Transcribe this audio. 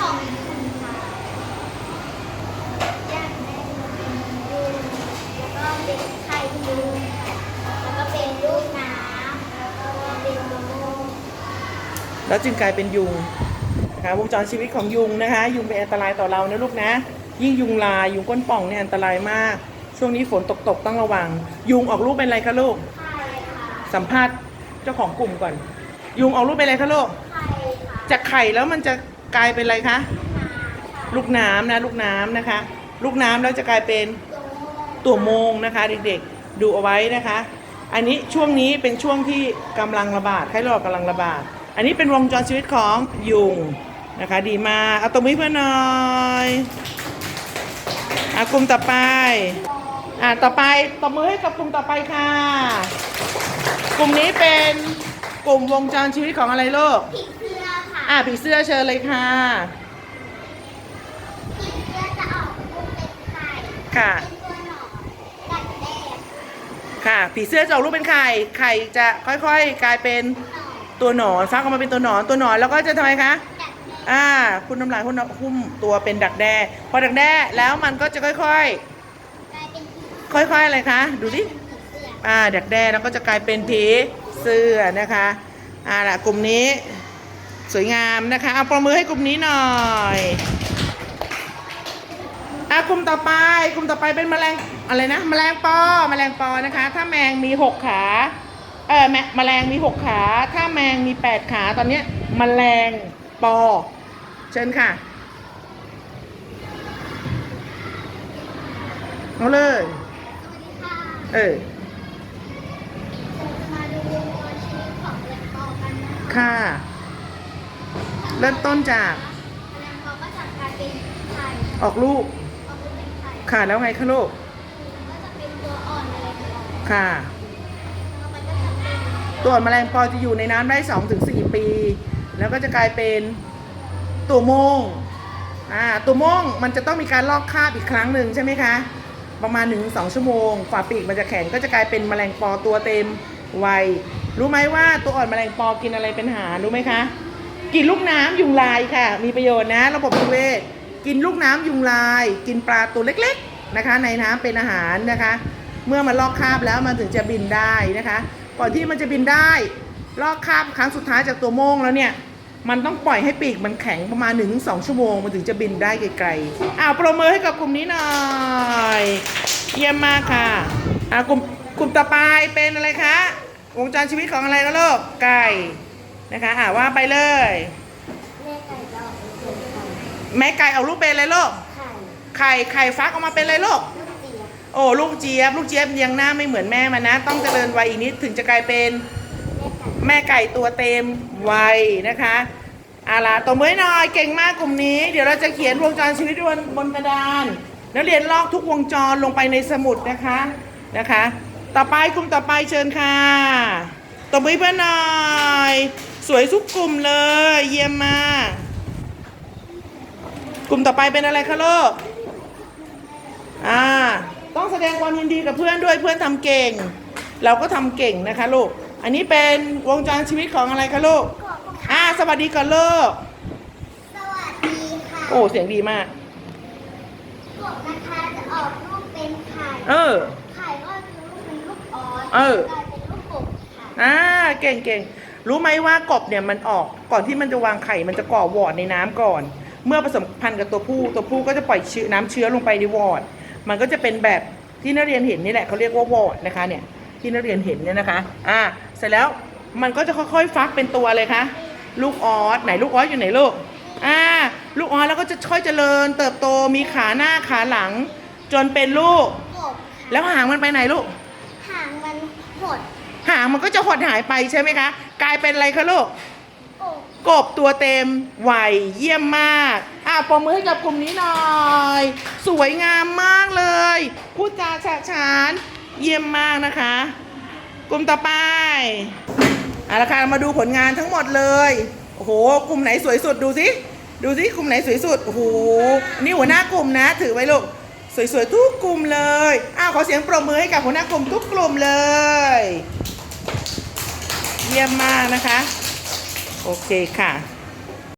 ของคุณค่ะอยากได้เป็นยุงแล้วก็เป็นไข่ยุงค่ะแล้วก็เป็นลูกน้ำแล้วก็เป็นมะม่วงแล้วจึงกลายเป็นยุงนะคะวงจรชีวิตของยุงนะคะ ยุงเป็นอันตรายต่อเรานะลูกนะ ยิ่งยุงลายยุงก้นป่องเนี่ยอันตรายมาก ช่วงนี้ฝนตกตกๆต้องระวัง ยุงออกลูกเป็นอะไรคะลูก ไข่ค่ะสัมภาษณ์เจ้าของกลุ่มก่อน ยุงออกลูกเป็นอะไรคะลูก ไข่ค่ะ จากไข่แล้วมันจะ กลายเป็นอะไรคะ ลูกน้ำนะลูกน้ำนะคะ ลูกน้ำแล้วจะกลายเป็นตัวมงตัวโมงนะคะเด็กๆดูเอาไว้นะคะ อันนี้ช่วงนี้เป็นช่วงที่กำลังระบาดไข้หลอดกำลังระบาด อันนี้เป็นวงจรชีวิตของยุงนะคะ ดีมาเอาตัวมือเพื่อนหน่อยอะกลุ่มต่อไปอะต่อไปตบมือให้กับกลุ่มต่อไปค่ะ กลุ่มนี้เป็นกลุ่มวงจรชีวิตของอะไรโลก อะผีเสื้อเชิญเลยค่ะผีเสื้อจะออกลูกเป็นไข่ค่ะเป็นตัวหนอนดัดแด้ค่ะ ผีเสื้อจะออกรูปเป็นไข่ไข่จะค่อยๆ กลายเป็นตัวหนอนฟักออกมาเป็นตัวหนอนตัวหนอนแล้วก็จะทำไมคะอ่าคุณน้ำลายคุณหุ้มตัวเป็นดักแด้พอดักแด้แล้วมันก็จะค่อยๆ กลายเป็นผีๆค่อยๆอะไรคะดูดิอ่าดักแด้แล้วก็จะกลายเป็นผีเสื้อนะคะอ่าละกลุ่มนี้ สวยงามนะคะ เอาประมือให้กลุ่มนี้หน่อยอะกลุ่มต่อไป กลุ่มต่อไปเป็นแมลงอะไรนะ แมลงปอ แมลงปอนะคะ ถ้าแมงมีหกขา เออแมแมลงมีหกขา ถ้าแมงมีแปดขา ตอนเนี้ยแมลงปอ เชิญค่ะ เอาเลยสวัสดีค่ะเออเราจะมาดูวงจรชีวิตของแมลงปอกันนะคะค่ะ เริ่มต้นจากแมลงปอก็จะกลายเป็นไข่ออกลูกออกลูกเป็นไข่ค่ะแล้วไงคะลูกก็จะเป็นตัวอ่อนแมลงปอค่ะ แล้วมันก็จะเป็นตัวแมลงปอจะอยู่ในน้ำได้2อถึงสปี แล้วก็จะกลายเป็นตัวโมงอ่าตัวโมงมันจะต้องมีการลอกคราบอีกครั้งหนึ่งใช่ไหมคะ ประมาณ1นงสองชั่วโมงฝาปีกมันจะแข็งก็จะกลายเป็นแมลงปอตัวเต็มวัยรู้ไหมว่าตัวอ่อนแมลงปอกินอะไรเป็นอาหารรู้ไหมคะ กินลูกน้ำยุงลายค่ะ มีประโยชน์นะ ระบบนิเวศ กินลูกน้ำยุงลาย กินปลาตัวเล็กๆนะคะ ในน้ำเป็นอาหารนะคะ เมื่อมันลอกคราบแล้วมันถึงจะบินได้นะคะ ก่อนที่มันจะบินได้ ลอกคราบครั้งสุดท้ายจากตัวโม่งแล้วเนี่ยมันต้องปล่อยให้ปีกมันแข็งประมาณ1นถึงสชั่วโมง มันถึงจะบินได้ไกลๆอ้าวโปรโมทให้กับกลุ่มนี้หน่อย เยี่ยมมากค่ะอ่ากลุ่มกลุ่มต่อไปเป็นอะไรคะ วงจรชีวิตของอะไรนะลูกไก่ นะคะอ่าว่าไปเลย แม่ไก่จะออกลูกเป็นไข่แม่ไก่เอาลูกเป็นอะไรลูกไข่ไข่ไข่ฟักออกมาเป็นอะไรลูกลูกเจี๊ยบโอ้ลูกเจี๊ยบ ลูกเจี๊ยบยังหน้าไม่เหมือนแม่มันนะ ต้องเจริญวัยอีกนิดถึงจะกลายเป็นแม่ไก่แม่ไก่ตัวเต็มวัยนะคะเอาล่ะตบมือให้หน่อยเก่งมากกลุ่มนี้ เดี๋ยวเราจะเขียนวงจรชีวิตบนบนกระดานนักเรียนลอกทุกวงจรลงไปในสมุดนะคะนะคะ ต่อไปกลุ่มต่อไปเชิญค่ะตบมือให้เพื่อนหน่อย สวยทุกกลุ่มเลย เยี่ยมมาก กลุ่มต่อไปเป็นอะไรคะลูกอ่า ต้องแสดงความยินดีกับเพื่อนด้วยเพื่อนทำเก่ง เราก็ทำเก่งนะคะลูก อันนี้เป็นวงจรชีวิตของอะไรคะลูกกบค่ะอ่าสวัสดีก่อนลูกสวัสดีค่ะโอ้เสียงดีมากกบนะคะจะออกลูกเป็นไข่เออไข่ก็จะลูกเป็นลูกออสเออกลายเป็นลูกกบค่ะอ่าเก่งเก่ง รู้ไหมว่ากบเนี่ยมันออกก่อนที่มันจะวางไข่มันจะก่อวอร์ดในน้ำก่อน เมื่อผสมพันธุ์กับตัวผู้ ตัวผู้ก็จะปล่อยเชื้อน้ำเชื้อลงไปในวอร์ดมันก็จะเป็นแบบที่นักเรียนเห็นนี่แหละเขาเรียกว่าวอร์ดนะคะเนี่ยที่นักเรียนเห็นเนี่ยนะคะอ่าเสร็จแล้วมันก็จะค่อยๆฟักเป็นตัวเลยคะลูกออสไหนลูกออสอยู่ไหนลูกอ่าลูกออสแล้วก็จะค่อยเจริญ เติบโตมีขาหน้าขาหลัง จนเป็นลูกกบค่ะแล้วหางมันไปไหนลูก หางมันหด หางมันก็จะหดหายไปใช่ไหมคะ กลายเป็นอะไรคะลูก กบกบตัวเต็มวัยเยี่ยมมาก อะปรบมือให้กับกลุ่มนี้หน่อย สวยงามมากเลย พูดจาฉะฉานเยี่ยมมากนะคะ กลุ่มต่อไปเอาละค่ะมาดูผลงานทั้งหมดเลยโอ้โหกลุ่มไหนสวยสุดดูสิดูสิกลุ่มไหนสวยสุดโอ้โหนี่หัวหน้ากลุ่มนะ ถือไว้ลูกสวยๆทุกกลุ่มเลย อ้าวขอเสียงปรบมือให้กับหัวหน้ากลุ่มทุกกลุ่มเลย เยี่ยมมากนะคะ โอเคค่ะ